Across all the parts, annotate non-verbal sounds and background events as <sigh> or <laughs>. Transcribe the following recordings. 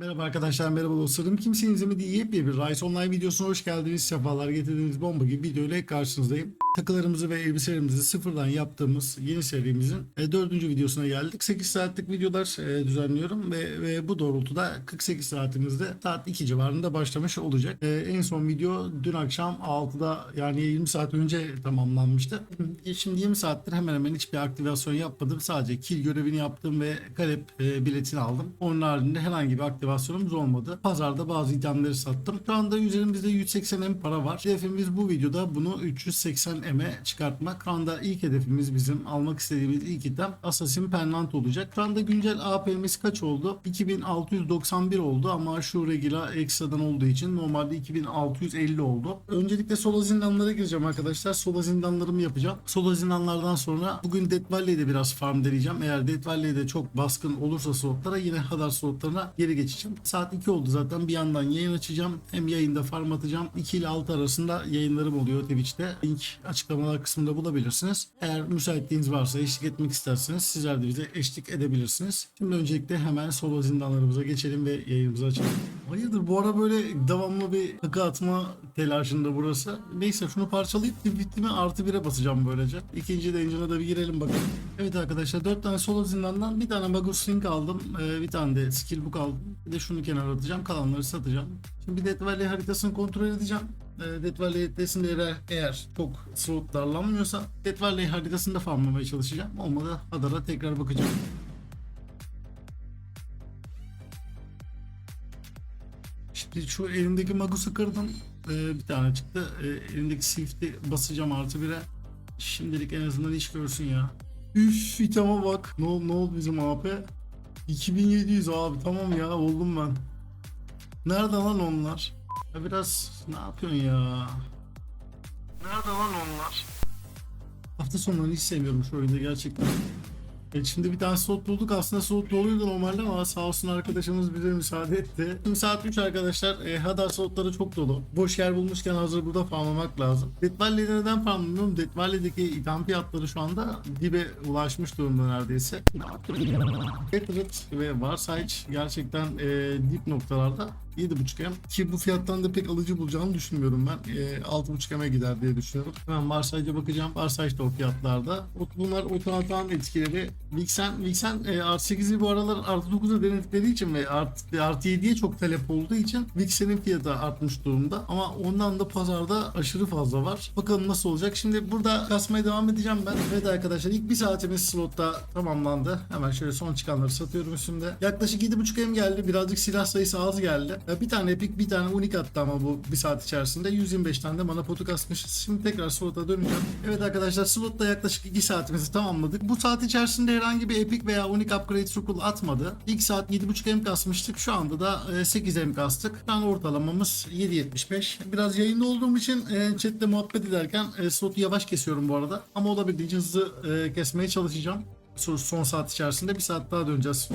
Merhaba arkadaşlar, merhaba dostlarım. Kimsenin izlemediği yepyeni bir Rise Online videosuna hoş geldiniz. Sefalar getirdiğiniz bomba gibi video ile karşınızdayım. Takılarımızı ve elbiselerimizi sıfırdan yaptığımız yeni serimizin e, dördüncü videosuna geldik. 8 saatlik videolar e, düzenliyorum ve, ve bu doğrultuda 48 saatimizde saat 2 civarında başlamış olacak. E, en son video dün akşam 6'da yani 20 saat önce tamamlanmıştı. Şimdi 20 saattir hemen hemen hiçbir aktivasyon yapmadım. Sadece kill görevini yaptım ve kalep biletini aldım. Onun haricinde herhangi bir aktivasyonumuz olmadı. Pazarda bazı itemleri sattım. Şu anda üzerimizde 180 M para var. Hedefimiz bu videoda bunu 380 M'e çıkartmak. Şu anda ilk hedefimiz bizim almak istediğimiz ilk item Assassin Pendant olacak. Şu anda güncel AP'miz kaç oldu? 2691 oldu ama şu regila ekstradan olduğu için normalde 2650 oldu. Öncelikle solo zindanlara gireceğim arkadaşlar. Solo zindanlarımı yapacağım. Solo zindanlardan sonra bugün Death Valley'de biraz farm deneyeceğim. Eğer Death Valley'de çok baskın olursa slotlara yine Hadar slotlarına geri geçeceğim. Saat 2 oldu zaten. Bir yandan yayın açacağım. Hem yayında farm atacağım. 2 ile 6 arasında yayınlarım oluyor Twitch'te. Link açıklamalar kısmında bulabilirsiniz. Eğer müsaitliğiniz varsa eşlik etmek isterseniz sizler de bize eşlik edebilirsiniz. Şimdi öncelikle hemen solo zindanlarımıza geçelim ve yayınımızı açalım. Hayırdır bu ara böyle devamlı bir takı atma telaşında burası. Neyse şunu parçalayıp bitimi artı 1'e basacağım böylece. İkinci dungeon'a da bir girelim bakalım. Evet arkadaşlar 4 tane solo zindandan bir tane Magus Ring aldım. Ee, bir tane de skill book aldım. Bir de şunu kenara atacağım. Kalanları satacağım. Şimdi bir Death Valley haritasını kontrol edeceğim. Ee, Death Valley haritasında eğer, eğer çok slot darlanmıyorsa Death Valley haritasında farmlamaya çalışacağım. Olmadı Hadar'a tekrar bakacağım. Şu elimdeki Magus'u kırdım. Ee, bir tane çıktı. Ee, elimdeki Swift'i basacağım artı 1'e. Şimdilik en azından iş görsün ya. Üf itama bak. Ne oldu, ne oldu bizim AP? 2700 abi tamam ya oldum ben. Nerede lan onlar? Ya biraz ne yapıyorsun ya? Nerede lan onlar? Hafta sonlarını hiç sevmiyorum şu oyunda gerçekten. Evet, şimdi bir tane slot bulduk. Aslında slot doluydu normalde ama sağ olsun arkadaşımız bize müsaade etti. Şimdi saat 3 arkadaşlar. E, Hadar slotları çok dolu. Boş yer bulmuşken hazır burada farmlamak lazım. Death Valley'de neden farmlamıyorum? Death Valley'deki item fiyatları şu anda dibe ulaşmış durumda neredeyse. Patriot ve Varsight gerçekten e, dip noktalarda 7.5 M ki bu fiyattan da pek alıcı bulacağını düşünmüyorum ben. E, 6.5 M'e gider diye düşünüyorum. Hemen Varsight'a bakacağım. Varsight da o fiyatlarda. Bunlar otomatikman etkileri. Vixen, Vixen e, artı 8'i bu aralar artı 9'a denedikleri için ve artı, artı 7'ye çok talep olduğu için Vixen'in fiyatı artmış durumda. Ama ondan da pazarda aşırı fazla var. Bakalım nasıl olacak. Şimdi burada kasmaya devam edeceğim ben. Evet arkadaşlar ilk bir saatimiz slotta tamamlandı. Hemen şöyle son çıkanları satıyorum üstümde. Yaklaşık 7.5 M geldi. Birazcık silah sayısı az geldi. Bir tane epic bir tane unik attı ama bu bir saat içerisinde. 125 tane de mana potu kasmışız. Şimdi tekrar slota döneceğim. Evet arkadaşlar slotta yaklaşık 2 saatimizi tamamladık. Bu saat içerisinde herhangi bir epic veya unik upgrade circle atmadı. İlk saat 7.5 M kasmıştık. Şu anda da e, 8 M kastık. Şu an ortalamamız 7.75. Biraz yayında olduğum için e, chatte muhabbet ederken e, slotu yavaş kesiyorum bu arada. Ama olabildiğince hızlı e, kesmeye çalışacağım son, saat içerisinde bir saat daha döneceğiz.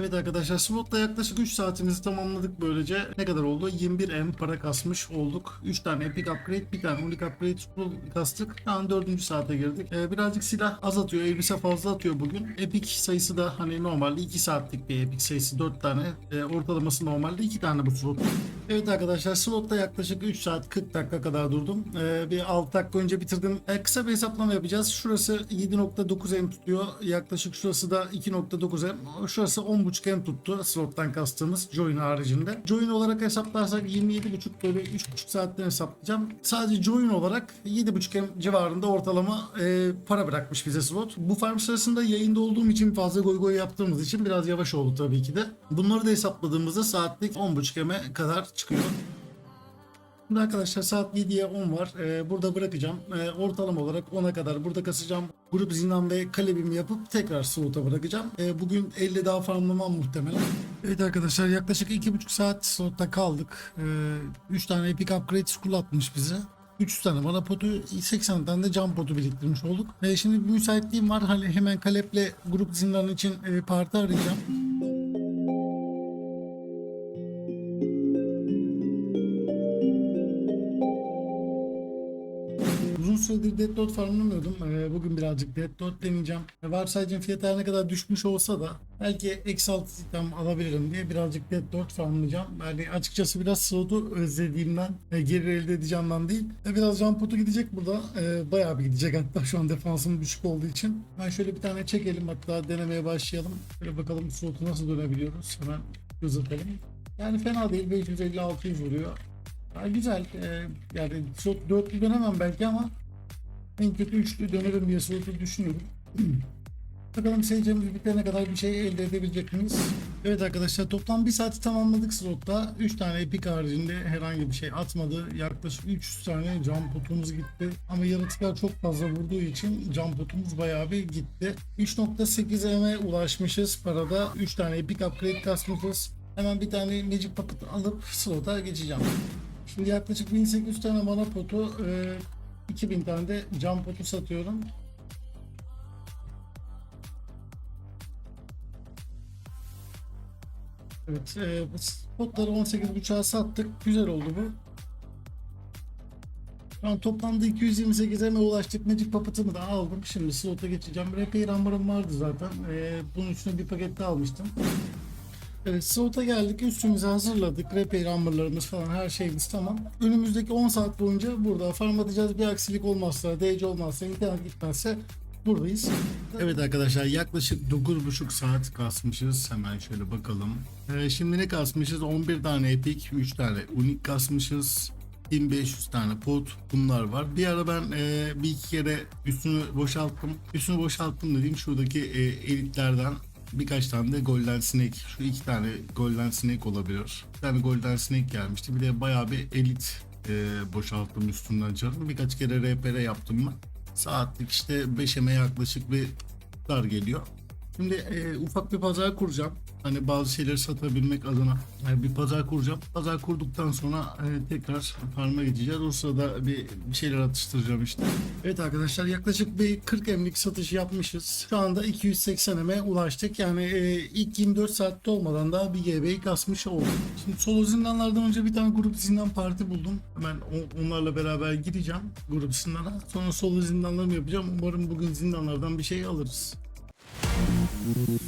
Evet arkadaşlar slotla yaklaşık 3 saatimizi tamamladık böylece. Ne kadar oldu? 21 M para kasmış olduk. 3 tane epic upgrade, bir tane unik upgrade scroll kastık. Şu an 4. saate girdik. Ee, birazcık silah az atıyor, elbise fazla atıyor bugün. Epic sayısı da hani normalde 2 saatlik bir epic sayısı 4 tane. Ee, ortalaması normalde 2 tane bu slot. Evet arkadaşlar slotta yaklaşık 3 saat 40 dakika kadar durdum. Ee, bir 6 dakika önce bitirdim. Ee, kısa bir hesaplama yapacağız. Şurası 7.9 M tutuyor. Yaklaşık şurası da 2.9 M. Şurası 10.5 M tuttu slottan kastığımız join haricinde. Join olarak hesaplarsak 27.5 böyle 3.5 saatten hesaplayacağım. Sadece join olarak 7.5 M civarında ortalama e, para bırakmış bize slot. Bu farm sırasında yayında olduğum için fazla goy goy yaptığımız için biraz yavaş oldu tabii ki de. Bunları da hesapladığımızda saatlik 10.5 M'e kadar çıkıyor. Şimdi arkadaşlar saat 7'ye 10 var. Ee, burada bırakacağım. Ee, ortalama olarak 10'a kadar burada kasacağım. Grup zindan ve kalebimi yapıp tekrar slota bırakacağım. Ee, bugün 50 daha farmlamam muhtemelen. Evet arkadaşlar yaklaşık 2,5 saat slotta kaldık. 3 tane epic upgrade scroll atmış bize. 3 tane mana potu, 80 tane de cam potu biriktirmiş olduk. Ee, şimdi müsaitliğim var. Hani hemen kaleple grup zindanı için e, parti arayacağım. Süredir Dead Dot farmlamıyordum. Ee, bugün birazcık Dead Dot deneyeceğim. Ee, Varsayıcım fiyatı ne kadar düşmüş olsa da belki Exalt item alabilirim diye birazcık Dead Dot farmlayacağım. Yani açıkçası biraz slotu özlediğimden e, geri elde edeceğimden değil. E, biraz jump potu gidecek burada. E, bayağı bir gidecek hatta şu an defansım düşük olduğu için. Ben şöyle bir tane çekelim hatta denemeye başlayalım. Şöyle bakalım slotu nasıl dönebiliyoruz. Hemen göz atalım. Yani fena değil 550-600 vuruyor. Ha, güzel. Ee, yani slot dörtlü dönemem belki ama en kötü üçlü dönerim diye slotu düşünüyorum. <clears throat> Bakalım seyircimiz bitene kadar bir şey elde edebilecek miyiz? Evet arkadaşlar toplam bir saati tamamladık slotta. 3 tane epik haricinde herhangi bir şey atmadı. Yaklaşık 300 tane cam potumuz gitti. Ama yaratıklar çok fazla vurduğu için cam potumuz bayağı bir gitti. 3.8 M'e ulaşmışız parada. 3 tane epik upgrade kasmışız. Hemen bir tane Magic Puppet alıp slota geçeceğim. Şimdi yaklaşık 1800 tane mana potu, e, 2000 tane de cam potu satıyorum. Evet, e, bu potları 18.5'a sattık. Güzel oldu bu. Şu an toplamda 228 M'e ulaştık. Magic Puppet'ımı da aldım. Şimdi slota geçeceğim. Repair Amber'ım vardı zaten. E, bunun üstüne bir paket de almıştım. Evet slota geldik üstümüzü hazırladık. Repair hammerlarımız falan her şeyimiz tamam. Önümüzdeki 10 saat boyunca burada farm atacağız. Bir aksilik olmazsa, DC olmazsa, internet gitmezse buradayız. Evet arkadaşlar yaklaşık 9,5 saat kasmışız. Hemen şöyle bakalım. Ee, şimdi ne kasmışız? 11 tane epic, 3 tane unik kasmışız. 1500 tane pot bunlar var. Bir ara ben e, bir iki kere üstünü boşalttım. Üstünü boşalttım dediğim şuradaki e, elitlerden birkaç tane de Golden Snake. Şu iki tane Golden Snake olabilir. Bir tane Golden Snake gelmişti. Bir de bayağı bir elit e, boşalttım üstünden canım. Birkaç kere RPR yaptım ben. Saatlik işte 5'eme yaklaşık bir dar geliyor. Şimdi e, ufak bir pazar kuracağım. Hani bazı şeyleri satabilmek adına bir pazar kuracağım. Pazar kurduktan sonra e, tekrar farma gideceğiz. O sırada bir, şeyler atıştıracağım işte. Evet arkadaşlar yaklaşık bir 40 emlik satış yapmışız. Şu anda 280 eme ulaştık. Yani e, ilk 24 saatte olmadan daha bir GB'yi kasmış olduk. Şimdi solo zindanlardan önce bir tane grup zindan parti buldum. Hemen onlarla beraber gideceğim grup zindana. Sonra solo zindanlarımı yapacağım. Umarım bugün zindanlardan bir şey alırız. We'll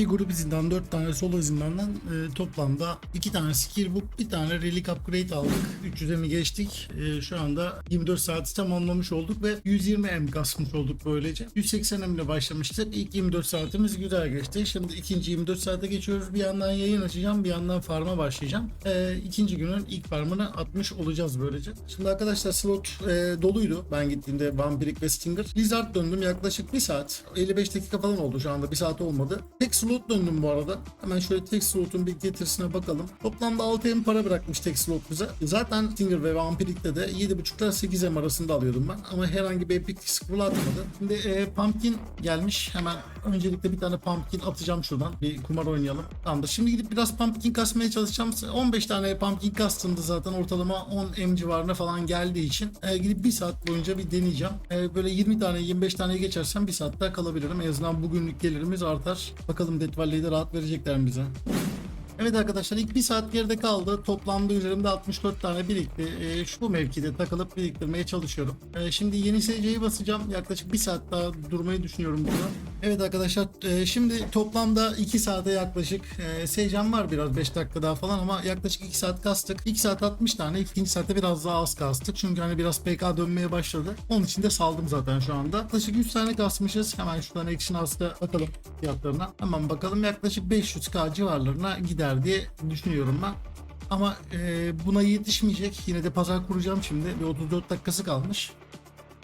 Bir grup izinden 4 tane solo izinlerden e, toplamda 2 tane skill bir tane relic upgrade aldık. 300'e mi geçtik? E, şu anda 24 saati tamamlamış olduk ve 120 M kasmış olduk böylece. 180 M ile başlamıştık. İlk 24 saatimiz güzel geçti. Şimdi ikinci 24 saate geçiyoruz. Bir yandan yayın açacağım, bir yandan farma başlayacağım. E, ikinci günün ilk farmını atmış olacağız böylece. Şimdi arkadaşlar slot e, doluydu. Ben gittiğimde Vampirik ve Stinger. Blizzard döndüm yaklaşık 1 saat. 55 dakika falan oldu şu anda. 1 saat olmadı. Tek slot döndüm bu arada. Hemen şöyle tek slotun bir getirisine bakalım. Toplamda 6 M para bırakmış tek slot bize. Zaten Stinger ve Vampirik'te de 7.5 ile 8 M arasında alıyordum ben. Ama herhangi bir epic scroll atmadı. Şimdi e, Pumpkin gelmiş. Hemen öncelikle bir tane Pumpkin atacağım şuradan. Bir kumar oynayalım. Tamamdır. Şimdi gidip biraz Pumpkin kasmaya çalışacağım. 15 tane Pumpkin kastımdı zaten. Ortalama 10 M civarına falan geldiği için. E, gidip bir saat boyunca bir deneyeceğim. E, böyle 20 tane 25 tane geçersem bir saat daha kalabilirim. En azından bugünlük gelirimiz artar. Bakalım Death Valley'de rahat verecekler bize. Evet arkadaşlar ilk bir saat geride kaldı. Toplamda üzerimde 64 tane birikti. Ee, şu mevkide takılıp biriktirmeye çalışıyorum. Ee, şimdi yeni SC'yi basacağım. Yaklaşık bir saat daha durmayı düşünüyorum burada. Evet arkadaşlar e, şimdi toplamda 2 saate yaklaşık e, SC'm var biraz 5 dakika daha falan ama yaklaşık 2 saat kastık. 2 saat 60 tane. ikinci saatte biraz daha az kastık. Çünkü hani biraz PK dönmeye başladı. Onun için de saldım zaten şu anda. Yaklaşık 100 tane kasmışız. Hemen şuradan Action House'da bakalım fiyatlarına. Hemen bakalım yaklaşık 500k civarlarına gider diye düşünüyorum ben. Ama e, buna yetişmeyecek. Yine de pazar kuracağım şimdi. Bir 34 dakikası kalmış.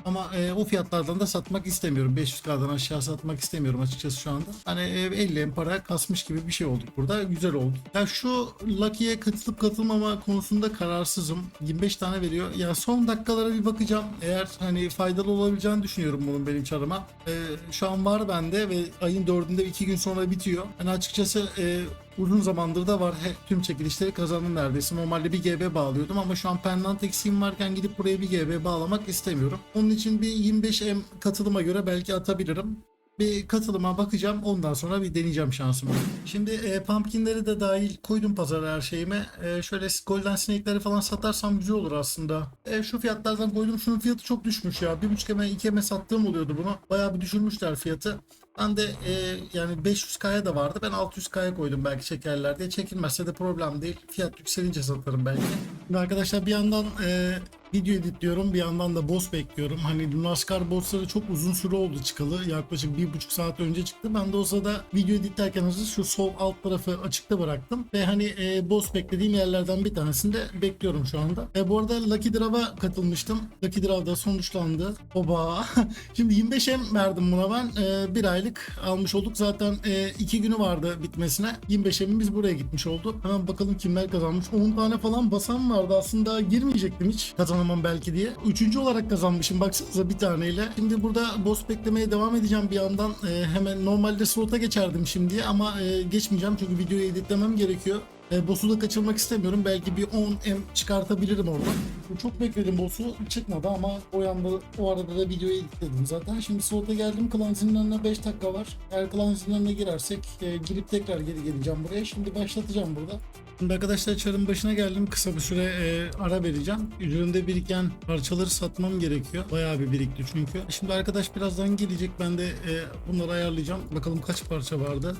Ama e, o fiyatlardan da satmak istemiyorum. 500K'dan aşağı satmak istemiyorum açıkçası şu anda. Hani e, 50 em para kasmış gibi bir şey olduk burada. Güzel oldu. Ya şu Lucky'ye katılıp katılmama konusunda kararsızım. 25 tane veriyor. Ya son dakikalara bir bakacağım. Eğer hani faydalı olabileceğini düşünüyorum bunun benim çarıma. E, şu an var bende ve ayın 4'ünde 2 gün sonra bitiyor. Hani açıkçası e, uzun zamandır da var. He, tüm çekilişleri kazandım neredeyse. Normalde bir GB bağlıyordum ama şu an pendant eksiğim varken gidip buraya bir GB bağlamak istemiyorum. Onun için bir 25M katılıma göre belki atabilirim. Bir katılıma bakacağım. Ondan sonra bir deneyeceğim şansımı. Şimdi e, pumpkinleri de dahil koydum pazara her şeyime. E, şöyle golden snake'leri falan satarsam güzel olur aslında. E, şu fiyatlardan koydum. Şunun fiyatı çok düşmüş ya. 1.5 eme 2 eme sattığım oluyordu bunu. Bayağı bir düşürmüşler fiyatı. Ben de e, yani 500K'ya da vardı. Ben 600K'ya koydum belki çekerler diye. Çekilmezse de problem değil. Fiyat yükselince satarım belki. Şimdi arkadaşlar bir yandan e, video editliyorum. Bir yandan da boss bekliyorum. Hani Lunaskar bossları çok uzun süre oldu çıkalı. Yaklaşık bir buçuk saat önce çıktı. Ben de o sırada video editlerken hazır şu sol alt tarafı açıkta bıraktım. Ve hani e, boss beklediğim yerlerden bir tanesinde bekliyorum şu anda. E, bu arada Lucky Draw'a katılmıştım. Lucky Draw'da sonuçlandı. Oba. <laughs> Şimdi 25M verdim buna ben. E, bir aylık almış olduk. Zaten 2 günü vardı bitmesine. 25M'imiz buraya gitmiş oldu. Hemen bakalım kimler kazanmış. 10 tane falan basan vardı. Aslında girmeyecektim hiç. Kazanamam belki diye. Üçüncü olarak kazanmışım baksanıza bir taneyle. Şimdi burada boss beklemeye devam edeceğim bir yandan. E, hemen normalde slota geçerdim şimdiye ama e, geçmeyeceğim çünkü videoyu editlemem gerekiyor. E, boss'u da kaçırmak istemiyorum. Belki bir 10M çıkartabilirim oradan. Çok bekledim boss'u. Çıkmadı ama o yanda o arada da videoyu editledim zaten. Şimdi slota geldim. Klan zindanına 5 dakika var. Eğer klan zindanına girersek e, girip tekrar geri geleceğim buraya. Şimdi başlatacağım burada. Şimdi arkadaşlar çarın başına geldim. Kısa bir süre e, ara vereceğim. Üzerimde biriken parçaları satmam gerekiyor. Bayağı bir birikti çünkü. Şimdi arkadaş birazdan gelecek. Ben de e, bunları ayarlayacağım. Bakalım kaç parça vardı.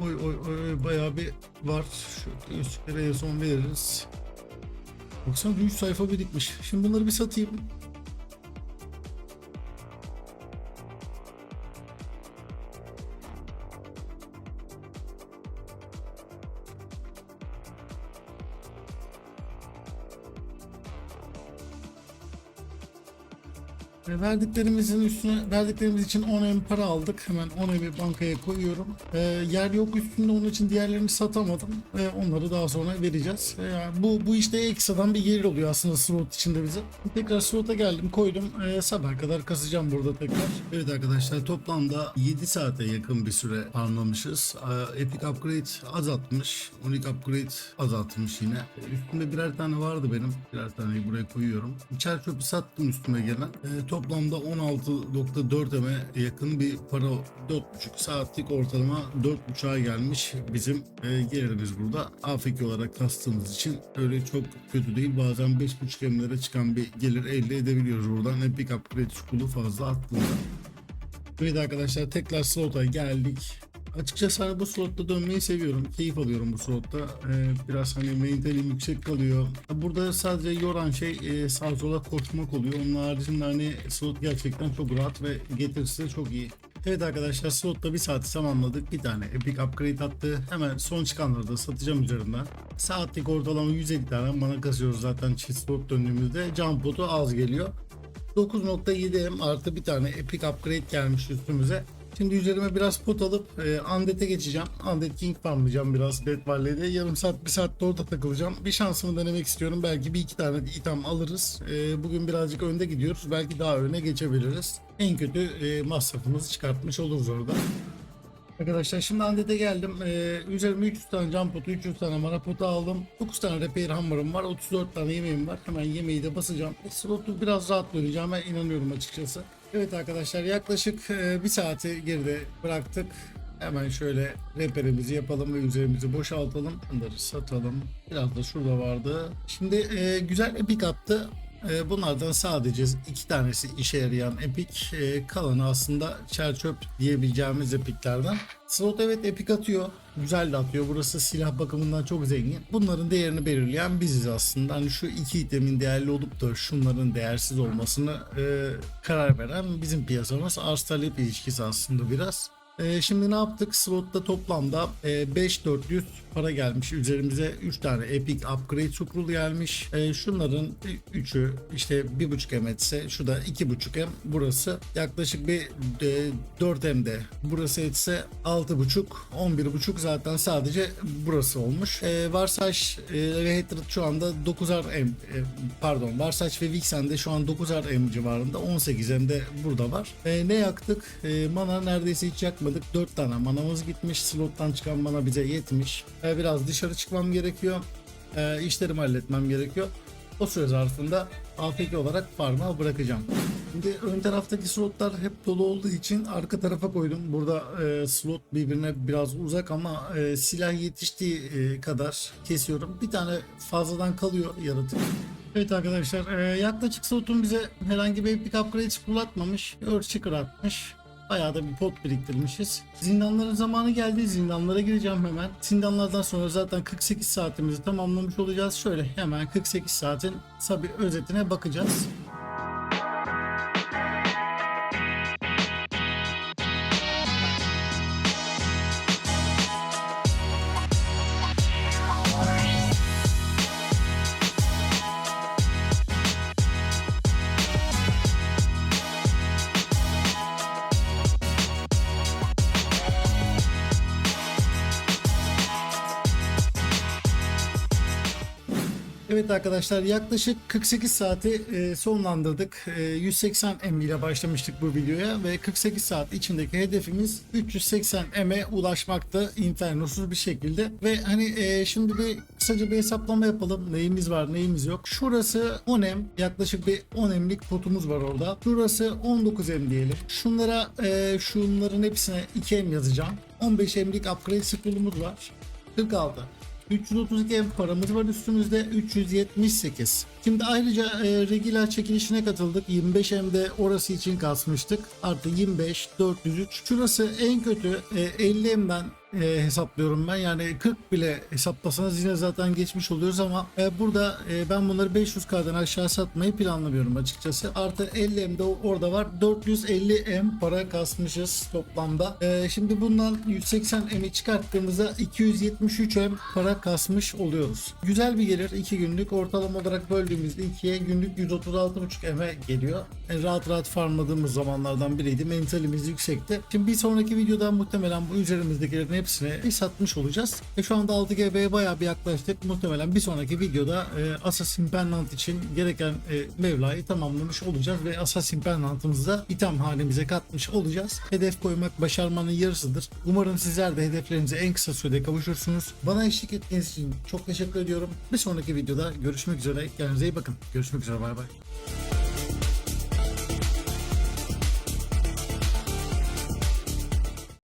Oy oy oy bayağı bir var. Şu üstlere en son veririz. Baksana 3 sayfa birikmiş. Şimdi bunları bir satayım. E, Verdiklerimizin üstüne verdiklerimiz için 10 em para aldık. Hemen 10 em'i bankaya koyuyorum. E, yer yok üstünde onun için diğerlerini satamadım. Ve onları daha sonra vereceğiz. E, yani bu bu işte ekstradan bir gelir oluyor aslında slot içinde bize. Tekrar slota geldim koydum. E, sabah kadar kasacağım burada tekrar. Evet arkadaşlar toplamda 7 saate yakın bir süre farmlamışız. E, Epic Upgrade azaltmış. Unique Upgrade azaltmış yine. E, üstümde birer tane vardı benim. Birer taneyi buraya koyuyorum. İçer çöpü sattım üstüme gelen. E, toplamda 16.4 eme yakın bir para 4.5 saatlik ortalama 4.5'a gelmiş bizim e, gelirimiz burada. AFK olarak kastığımız için öyle çok kötü değil. Bazen 5.5 emlere çıkan bir gelir elde edebiliyoruz buradan. Epic Upgrade çukulu fazla attığında. Evet arkadaşlar tekrar slota geldik. Açıkçası hani bu slotta dönmeyi seviyorum. Keyif alıyorum bu slotta. Ee, biraz hani maintain'im yüksek kalıyor. Burada sadece yoran şey e, sağ sola koşmak oluyor. Onun haricinde hani slot gerçekten çok rahat ve getirisi de çok iyi. Evet arkadaşlar slotta bir saati tamamladık. Bir tane epic upgrade attı. Hemen son çıkanları da satacağım üzerinden. Saatlik ortalama 150 tane mana kasıyoruz zaten çift slot döndüğümüzde. Jump botu az geliyor. 9.7M artı bir tane epic upgrade gelmiş üstümüze. Şimdi üzerime biraz pot alıp e, Undead'e geçeceğim. Undead King farmlayacağım biraz Dead Valley'de. Yarım saat bir saat de orada takılacağım. Bir şansımı denemek istiyorum. Belki bir iki tane item alırız. E, bugün birazcık önde gidiyoruz. Belki daha öne geçebiliriz. En kötü e, masrafımızı çıkartmış oluruz orada. Arkadaşlar şimdi Undead'e geldim. Ee, üzerime 300 tane cam potu, 300 tane mana potu aldım. 9 tane repair hammer'ım var. 34 tane yemeğim var. Hemen yemeği de basacağım. E, slotu biraz rahat döneceğim. Ben inanıyorum açıkçası. Evet arkadaşlar yaklaşık e, bir saati geride bıraktık. Hemen şöyle reperimizi yapalım ve üzerimizi boşaltalım. Bunları satalım. Biraz da şurada vardı. Şimdi e, güzel epic attı. E, bunlardan sadece iki tanesi işe yarayan epic. E, kalanı aslında çer çöp diyebileceğimiz epiclerden. Slot evet epic atıyor. Güzel de atıyor. Burası silah bakımından çok zengin. Bunların değerini belirleyen biziz aslında. Hani şu iki itemin değerli olup da şunların değersiz olmasını e, karar veren bizim piyasamız. Arz talep ilişkisi aslında biraz. Ee, şimdi ne yaptık? Slotta toplamda e, 5400 para gelmiş. Üzerimize 3 tane Epic Upgrade Scroll gelmiş. E, şunların 3'ü işte 1.5 M etse şu da 2.5 M. Burası yaklaşık bir e, 4 M'de. Burası etse 6.5 11.5 zaten sadece burası olmuş. E, Varsaç e, ve Hatred şu anda 9'ar M e, pardon Varsaç ve Vixen de şu an 9'ar M civarında 18 M de burada var. E, ne yaktık? E, mana neredeyse hiç yakmadık. 4 tane manamız gitmiş. Slottan çıkan mana bize yetmiş. E, biraz dışarı çıkmam gerekiyor. E, işlerimi halletmem gerekiyor. O süre zarfında AFK olarak farm'a bırakacağım. Şimdi ön taraftaki slotlar hep dolu olduğu için arka tarafa koydum. Burada e, slot birbirine biraz uzak ama e, silah yetiştiği e, kadar kesiyorum. Bir tane fazladan kalıyor yaratık. Evet arkadaşlar e, yaklaşık slotun bize herhangi bir epic upgrade kullatmamış. Earthshaker atmış. Bayağı da bir pot biriktirmişiz. Zindanların zamanı geldi. Zindanlara gireceğim hemen. Zindanlardan sonra zaten 48 saatimizi tamamlamış olacağız. Şöyle hemen 48 saatin bir özetine bakacağız. Evet arkadaşlar yaklaşık 48 saati e, sonlandırdık. E, 180 M ile başlamıştık bu videoya ve 48 saat içindeki hedefimiz 380 M'e ulaşmakta infernosuz bir şekilde. Ve hani e, şimdi bir kısaca bir hesaplama yapalım. Neyimiz var neyimiz yok. Şurası 10 M yaklaşık bir 10 M'lik potumuz var orada. Şurası 19 M diyelim. Şunlara e, şunların hepsine 2 M yazacağım. 15 M'lik upgrade scroll'umuz var. 46. 332 ev paramız var üstümüzde 378. Şimdi ayrıca e, regular çekilişine katıldık. 25 M'de orası için kasmıştık. Artı 25, 403. Şurası en kötü e, 50 M'den e, hesaplıyorum ben. Yani 40 bile hesaplasanız yine zaten geçmiş oluyoruz ama e, burada e, ben bunları 500K'dan aşağı satmayı planlamıyorum açıkçası. Artı 50 M de orada var. 450 M para kasmışız toplamda. E, şimdi bundan 180 M'i çıkarttığımızda 273 M para kasmış oluyoruz. Güzel bir gelir 2 günlük. Ortalama olarak böldüğümüzde 2'ye günlük 136,5 M'e geliyor. E, rahat rahat farmladığımız zamanlardan biriydi. Mentalimiz yüksekti. Şimdi bir sonraki videoda muhtemelen bu üzerimizdekilerin hepsini bir satmış olacağız. E şu anda 6GB'ye bayağı bir yaklaştık. Muhtemelen bir sonraki videoda e, Assassin Pendant için gereken e, Mevla'yı tamamlamış olacağız ve Assassin Pendant'ımızı da item halimize katmış olacağız. Hedef koymak başarmanın yarısıdır. Umarım sizler de hedeflerinize en kısa sürede kavuşursunuz. Bana eşlik ettiğiniz için çok teşekkür ediyorum. Bir sonraki videoda görüşmek üzere. Kendinize iyi bakın. Görüşmek üzere. Bay bay.